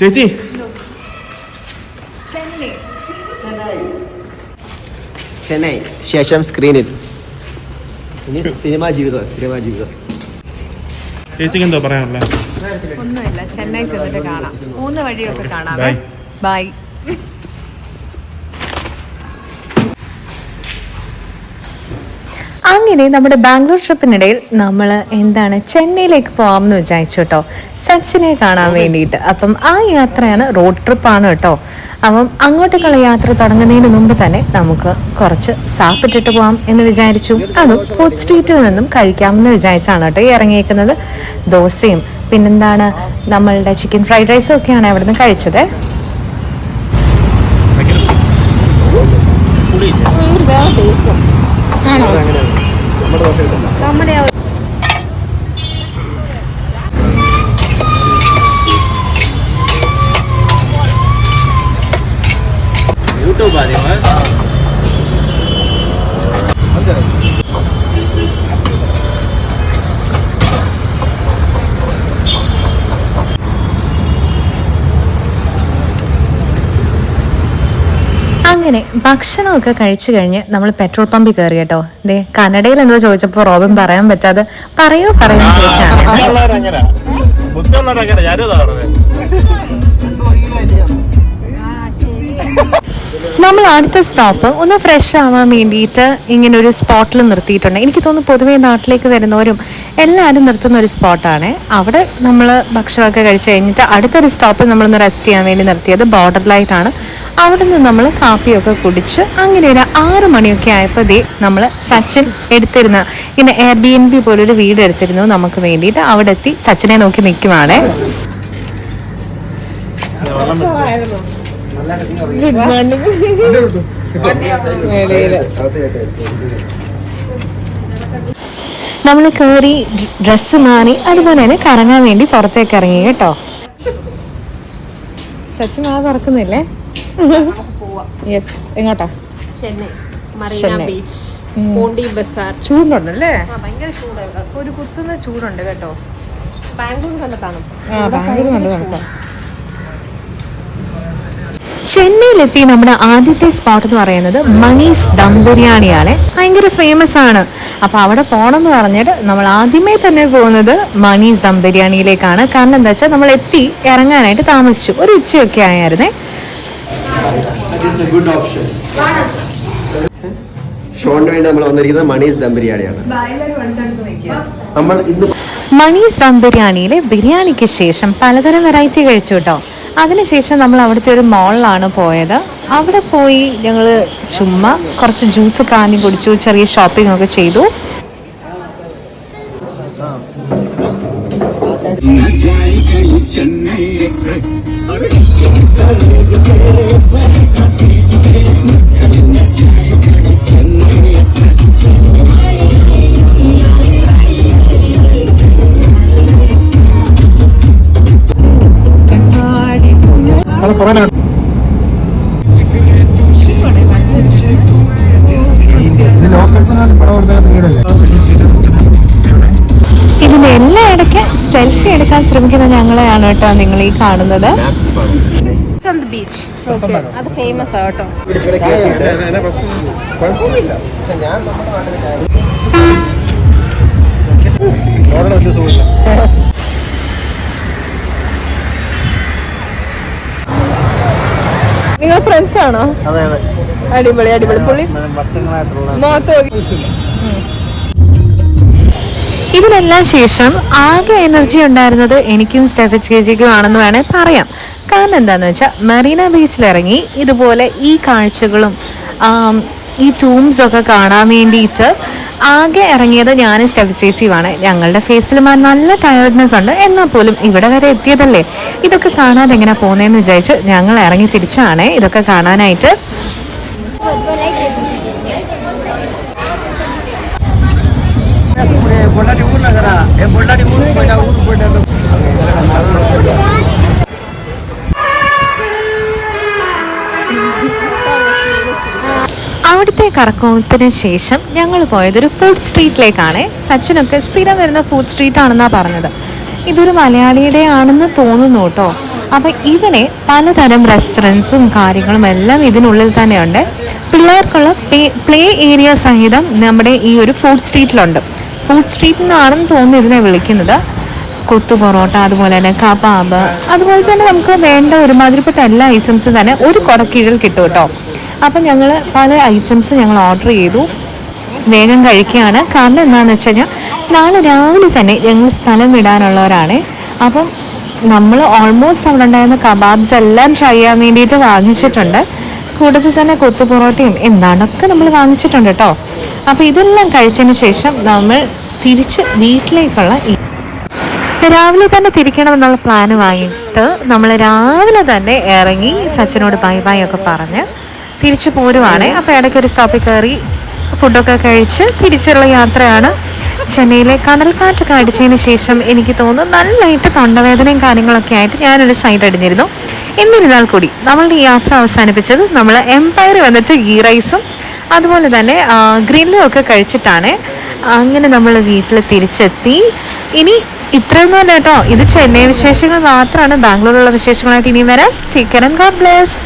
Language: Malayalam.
ചേച്ചി. ചെന്നൈ. ശേഷം സ്ക്രീനിൽ. ഇനി സിനിമാ ജീവിതം സിനിമാ ജീവിതം. ചേച്ചിക്ക് എന്തോ പറയാനുള്ള ഒന്നുമില്ല ചെന്നൈ ചെന്നിട്ട് കാണാം. മൂന്ന് വഴിയൊക്കെ കാണാം. ബൈ. അങ്ങനെ നമ്മുടെ ബാംഗ്ലൂർ ട്രിപ്പിനിടയിൽ നമ്മൾ എന്താണ് ചെന്നൈയിലേക്ക് പോകാമെന്ന് വിചാരിച്ചു കേട്ടോ സച്ചിനെ കാണാൻ വേണ്ടിയിട്ട്. അപ്പം ആ യാത്രയാണ് റോഡ് ട്രിപ്പാണ് കേട്ടോ. അപ്പം അങ്ങോട്ടേക്കുള്ള യാത്ര തുടങ്ങുന്നതിന് മുമ്പ് തന്നെ നമുക്ക് കുറച്ച് സാപ്പിട്ടിട്ട് പോകാം എന്ന് വിചാരിച്ചു. അതും ഫുഡ് സ്ട്രീറ്റിൽ നിന്നും കഴിക്കാമെന്ന് വിചാരിച്ചാണ് കേട്ടോ ഈ ഇറങ്ങിയേക്കുന്നത്. ദോശയും പിന്നെന്താണ് നമ്മളുടെ ചിക്കൻ ഫ്രൈഡ് റൈസും ഒക്കെയാണ് അവിടെ നിന്ന് കഴിച്ചത് നമ്മുടെ ദോശ കിട്ടില്ല നമ്മുടെ യൂട്യൂബ് ആദ്യം അങ്ങനെ ഭക്ഷണമൊക്കെ കഴിച്ചു കഴിഞ്ഞ് നമ്മൾ പെട്രോൾ പമ്പിൽ കയറി കേട്ടോ. ദേ കന്നഡയിൽ എന്തോ ചോദിച്ചപ്പോൾ റോബിൻ പറയാൻ പറ്റാതെ പറയോ പറയോ ചോദിച്ചാണ്. നമ്മൾ അടുത്ത സ്റ്റോപ്പ്. ഒന്ന് ഫ്രഷ് ആവാൻ വേണ്ടിയിട്ട് ഇങ്ങനെ ഒരു സ്പോട്ടിൽ നിർത്തിയിട്ടുണ്ട്. എനിക്ക് തോന്നുന്നു പൊതുവേ നാട്ടിലേക്ക് വരുന്നവരും എല്ലാവരും നിർത്തുന്ന ഒരു സ്പോട്ടാണ് അവിടെ നമ്മൾ ഭക്ഷണമൊക്കെ കഴിച്ചു കഴിഞ്ഞിട്ട് അടുത്തൊരു സ്റ്റോപ്പിൽ നമ്മളൊന്ന് റെസ്റ്റ് ചെയ്യാൻ വേണ്ടി നിർത്തിയത് ബോർഡർ ലൈറ്റ് ആണ്. അവിടെ നിന്ന് നമ്മൾ കാപ്പിയൊക്കെ കുടിച്ച് അങ്ങനെ ഒരു ആറ് മണിയൊക്കെ ആയപ്പോൾ ദേ നമ്മൾ സച്ചിൻ എടുത്തിരുന്ന ഇങ്ങനെ എയർ ബി എൻ ബി പോലൊരു വീട് എടുത്തിരുന്നു നമുക്ക് വേണ്ടിയിട്ട്. അവിടെ എത്തി സച്ചിനെ നോക്കി നിൽക്കുവാണേ ഗുഡ് നമ്മൾ കയറി ഡ്രസ്സ് മാറി അതുപോലെ തന്നെ കറങ്ങാൻ വേണ്ടി പുറത്തേക്ക് ഇറങ്ങി കേട്ടോ. സച്ചിൻ ആ തുറക്കുന്നില്ലേ? യെസ് എങ്ങോട്ടാ? ചെന്നൈ. മറീന ബീച്ച്. പോണ്ടി ബസാർ. ചൂടുണ്ടല്ലേ? ഭയങ്കര ചൂടാണ് ഒരു കുത്തുന്ന ചൂടുണ്ട് കേട്ടോ. ബാംഗ്ലൂർ നല്ല തണുപ്പ്. ആ ബാംഗ്ലൂർ നല്ല തണുപ്പാ. ചെന്നൈയിലെത്തി നമ്മുടെ ആദ്യത്തെ സ്പോട്ട് എന്ന് പറയുന്നത് മണീസ് ദം ബിരിയാണിയാണ് ഭയങ്കര ഫേമസ് ആണ്. അപ്പോൾ അവിടെ പോകണം എന്ന് പറഞ്ഞിട്ട് നമ്മൾ ആദ്യമേ തന്നെ പോകുന്നത് മണീസ് ദം ബിരിയാണിയിലേക്കാണ് കാരണം എന്താ വെച്ചാൽ നമ്മൾ എത്തി ഇറങ്ങാനായിട്ട് താമസിച്ചു. ഒരു ഉച്ചയൊക്കെ ആയിരുന്നേ ഗുഡ് ഓപ്ഷൻ ഷോണിന് വേണ്ടി നമ്മൾ വന്നിരിക്കുന്നത് മണീസ് ദം ബിരിയാണിയാണ്. നമ്മൾ ഇന്ന് മണീസ് ദം ബിരിയാണിയിലെ ബിരിയാണിക്ക് ശേഷം പലതരം വെറൈറ്റി കഴിച്ചു കേട്ടോ. അതിനുശേഷം നമ്മൾ അവിടുത്തെ ഒരു മോളിലാണ് പോയത്. അവിടെ പോയി ഞങ്ങൾ ചുമ്മാ കുറച്ച് ജ്യൂസ് കാണി കുടിച്ചു ചെറിയ ഷോപ്പിംഗ് ഒക്കെ ചെയ്തു. ഇതിന്റെ എല്ലാ ഇടയ്ക്ക് സെൽഫി എടുക്കാൻ ശ്രമിക്കുന്ന ഞങ്ങളെയാണ് കേട്ടോ നിങ്ങൾ ഈ കാണുന്നത്. ബീച്ച് അത് ഫേമസ് ആട്ടോ നിങ്ങൾ ഫ്രണ്ട്സ് ആണോ? അതെ അതെ. അടിപൊളി അടിപൊളി. പുള്ളി മുഖത്ത് ഇതിനെല്ലാം ശേഷം ആകെ എനർജി ഉണ്ടായിരുന്നത് എനിക്കും സ്റ്റെഫ ചേച്ചിക്കും ആണെന്ന് വേണേൽ പറയാം. കാരണം എന്താന്ന് വെച്ചാൽ മെറീന ബീച്ചിൽ ഇറങ്ങി ഇതുപോലെ ഈ കാഴ്ചകളും ഈ ടൂംസ് ഒക്കെ കാണാൻ വേണ്ടിയിട്ട് ആകെ ഇറങ്ങിയത് ഞാൻ സ്റ്റെഫ ഞങ്ങളുടെ ഫേസിൽ നല്ല ടയർഡ്നെസ് ഉണ്ട്. എന്നാൽ പോലും ഇവിടെ വരെ എത്തിയതല്ലേ? ഇതൊക്കെ കാണാതെ എങ്ങനെ പോകുന്നതെന്ന് വിചാരിച്ച് ഞങ്ങൾ ഇറങ്ങി തിരിച്ചാണ്. ഇതൊക്കെ കാണാനായിട്ട്. അവിടുത്തെ കറക്കത്തിന് ശേഷം ഞങ്ങൾ പോയത് ഒരു ഫുഡ് സ്ട്രീറ്റിലേക്കാണ് സച്ചിനൊക്കെ സ്ഥിരം വരുന്ന ഫുഡ് സ്ട്രീറ്റ് ആണെന്നാണ് പറഞ്ഞത്. ഇതൊരു മലയാളിയുടെ ആണെന്ന് തോന്നുന്നു കേട്ടോ. അപ്പം ഇവിടെ പലതരം റെസ്റ്റോറന്റ്സും കാര്യങ്ങളും എല്ലാം ഇതിനുള്ളിൽ തന്നെയുണ്ട്. പിള്ളേർക്കുള്ള പ്ലേ ഏരിയ സഹിതം നമ്മുടെ ഈ ഒരു ഫുഡ് സ്ട്രീറ്റിലുണ്ട് ഫുഡ് സ്ട്രീറ്റ് എന്നാണെന്ന് തോന്നുന്നു ഇതിനെ വിളിക്കുന്നത്. കൊത്തു പൊറോട്ട അതുപോലെ തന്നെ കബാബ് അതുപോലെ തന്നെ നമുക്ക് വേണ്ട ഒരുമാതിരിപ്പെട്ട എല്ലാ ഐറ്റംസും തന്നെ ഒരു കുറക്കീഴിൽ കിട്ടും കേട്ടോ. അപ്പം ഞങ്ങൾ പല ഐറ്റംസ് ഞങ്ങൾ ഓർഡർ ചെയ്തു. വേഗം കഴിക്കുകയാണ് കാരണം എന്താണെന്ന് വെച്ച് കഴിഞ്ഞാൽ നാളെ രാവിലെ തന്നെ ഞങ്ങൾ സ്ഥലം വിടാനുള്ളവരാണ്. അപ്പം നമ്മൾ ഓൾമോസ്റ്റ് അവിടെ ഉണ്ടായിരുന്ന കബാബ്സ് എല്ലാം ട്രൈ ചെയ്യാൻ വേണ്ടിയിട്ട് വാങ്ങിച്ചിട്ടുണ്ട്. കൂട്ടത്തിൽ തന്നെ കൊത്തു പൊറോട്ടയും എന്താണൊക്കെ നമ്മൾ വാങ്ങിച്ചിട്ടുണ്ട് കേട്ടോ അപ്പോൾ ഇതെല്ലാം കഴിച്ചതിന് ശേഷം നമ്മൾ തിരിച്ച് വീട്ടിലേക്കുള്ള രാവിലെ തന്നെ തിരിക്കണമെന്നുള്ള പ്ലാൻ വാങ്ങിയിട്ട് നമ്മൾ രാവിലെ തന്നെ ഇറങ്ങി സച്ചിനോട് ബൈ ബൈ ഒക്കെ പറഞ്ഞ് തിരിച്ചു പോരുവാണ്. അപ്പോൾ ഇടയ്ക്ക് ഒരു സ്റ്റോപ്പിൽ കയറി ഫുഡൊക്കെ കഴിച്ച് തിരിച്ചുള്ള യാത്രയാണ് ചെന്നൈയിലെ കടൽക്കാറ്റൊക്കെ അടിച്ചതിന് ശേഷം എനിക്ക് തോന്നുന്നു നല്ലതായിട്ട് തൊണ്ടവേദനയും കാര്യങ്ങളൊക്കെ ആയിട്ട് ഞാനൊരു സൈഡ് അടിഞ്ഞിരുന്നു. എന്നിരുന്നാൽ കൂടി നമ്മളുടെ യാത്ര അവസാനിപ്പിച്ചത് നമ്മൾ എംപയർ വന്നിട്ട് ഗീ റൈസും അതുപോലെ തന്നെ ഗ്രില്ലും ഒക്കെ കഴിച്ചിട്ടാണ് അങ്ങനെ നമ്മൾ വീട്ടിൽ തിരിച്ചെത്തി. ഇനി ഇത്രയൊന്നും അല്ല കേട്ടോ. ഇത് ചെന്നൈ വിശേഷങ്ങൾ മാത്രമാണ്. ബാംഗ്ലൂരിലുള്ള വിശേഷങ്ങളായിട്ട് ഇനിയും വരാം. Take care and God bless